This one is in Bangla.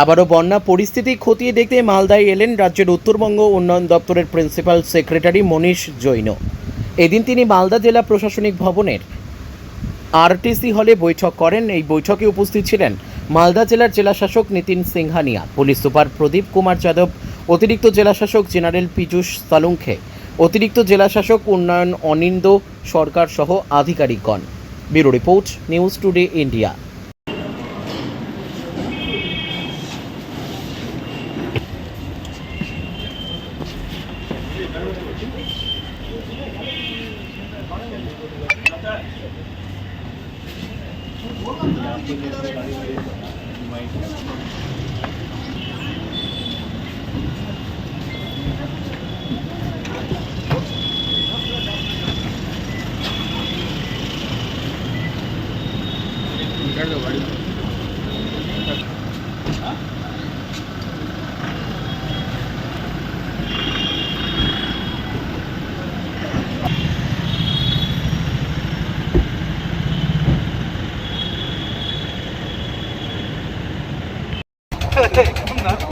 আবারও বন্যা পরিস্থিতি খতিয়ে দেখতে মালদায় এলেন রাজ্যের উত্তরবঙ্গ উন্নয়ন দপ্তরের প্রিন্সিপাল সেক্রেটারি মনীষ জৈন। এদিন তিনি মালদা জেলা প্রশাসনিক ভবনের আরটিসি হলে বৈঠক করেন। এই বৈঠকে উপস্থিত ছিলেন মালদা জেলার জেলাশাসক নিতিন সিংহানিয়া, পুলিশ সুপার প্রদীপ কুমার যাদব, অতিরিক্ত জেলাশাসক জেনারেল পীযূষ সালুঙ্খে, অতিরিক্ত জেলাশাসক উন্নয়ন অনিন্দ সরকার সহ আধিকারিকগণ। Bureau report news today India. Ricardo Valio. 같아.